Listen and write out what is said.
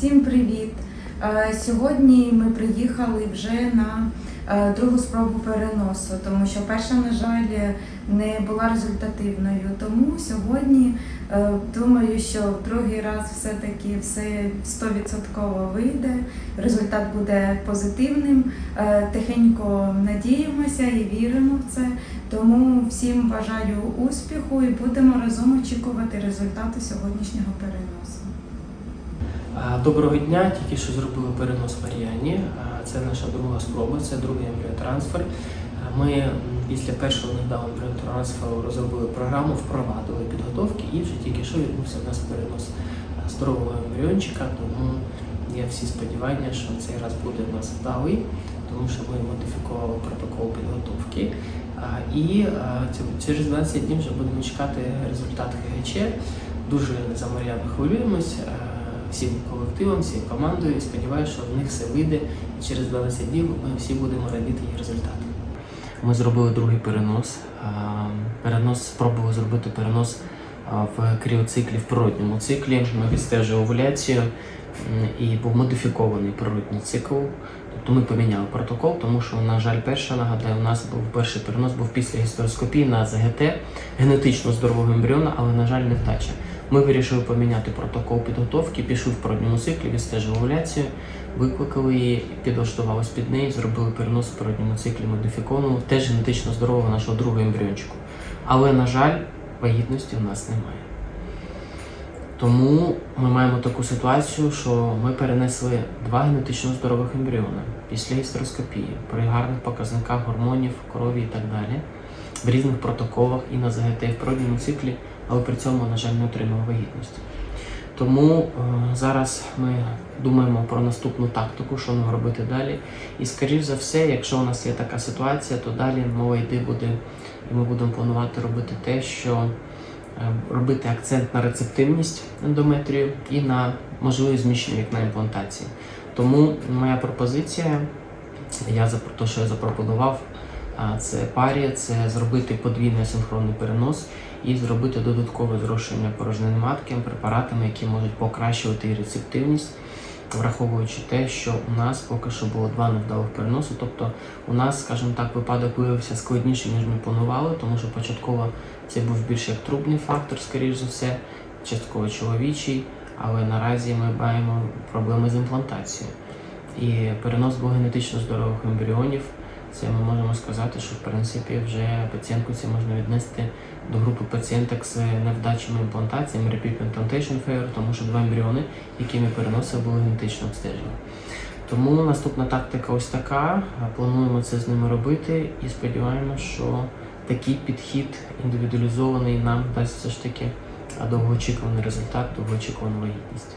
Всім привіт! Е, Сьогодні ми приїхали вже на е, другу спробу переносу, тому що перша, на жаль, не була результативною. Тому сьогодні е, думаю, що в другий раз все-таки все 100% вийде, результат буде позитивним. Тихенько надіємося і віримо в це. Тому всім бажаю успіху і будемо разом очікувати результату сьогоднішнього переносу. Доброго дня, тільки що зробили перенос. А, Це наша друга спроба, це другий ембріотрансфер. Ми після першого невдалого ембріотрансферу розробили програму, впровадили підготовки і вже тільки що відбувся у нас перенос здорового ембріончика, тому є всі сподівання, що цей раз буде у нас вдалий, тому що ми модифікували протокол підготовки. І через 12 днів вже будемо чекати результат ХГЧ. Дуже за Мар'яну хвилюємось всім колективом, всією командою. І сподіваюся, що в них все вийде. І через 12 днів ми всі будемо радіти їх результату. Ми зробили другий перенос. Перенос спробували зробити перенос в кріоциклі в природньому циклі. Ми відстежували овуляцію і був модифікований природній цикл. Тобто ми поміняли протокол, тому що, на жаль, перша нагадаю, у нас був перший перенос був після гістероскопії на ЗГТ генетично здорового ембріона, але, на жаль, невдача. Ми вирішили поміняти протокол підготовки, пішли в природньому циклі, відстежили овуляцію, викликали її, підлаштувались під неї, зробили перенос в природньому циклі модифікованого, теж генетично здорового нашого другого ембріончику. Але, на жаль, вагітності у нас немає. Тому ми маємо таку ситуацію, що ми перенесли два генетично здорових ембріони після гістероскопії при гарних показниках гормонів, крові і так далі, в різних протоколах і на ЗГТ, в природньому циклі, але при цьому, на жаль, не отримали вагітність. Тому е, зараз ми думаємо про наступну тактику, що нам робити далі. І, скоріш за все, якщо у нас є така ситуація, то далі мова йде буде, і ми будемо планувати робити те, що е, робити акцент на рецептивність ендометрію і на можливість зміщення вікна імплантації. Тому моя пропозиція, я запро- то, що я запропонував, це парі, це зробити подвійний асинхронний перенос і зробити додаткове зрошення порожнини матки препаратами, які можуть покращувати її рецептивність, враховуючи те, що у нас поки що було два невдалих переноси. Тобто у нас, скажімо так, випадок виявився складніший, ніж ми планували, тому що початково це був більш як трубний фактор, скоріш за все, частково чоловічий, але наразі ми маємо проблеми з імплантацією. І перенос двох генетично здорових ембріонів це ми можемо сказати, що в принципі вже пацієнтку це можна віднести до групи пацієнток з невдачами імплантації, repeat implantation failure, тому що два ембріони, які ми переносили, були генетично обстежені. Тому наступна тактика ось така. Плануємо це з ними робити і сподіваємося, що такий підхід індивідуалізований нам дасть все ж таки довгоочікуваний результат, довгоочікувану вагітність.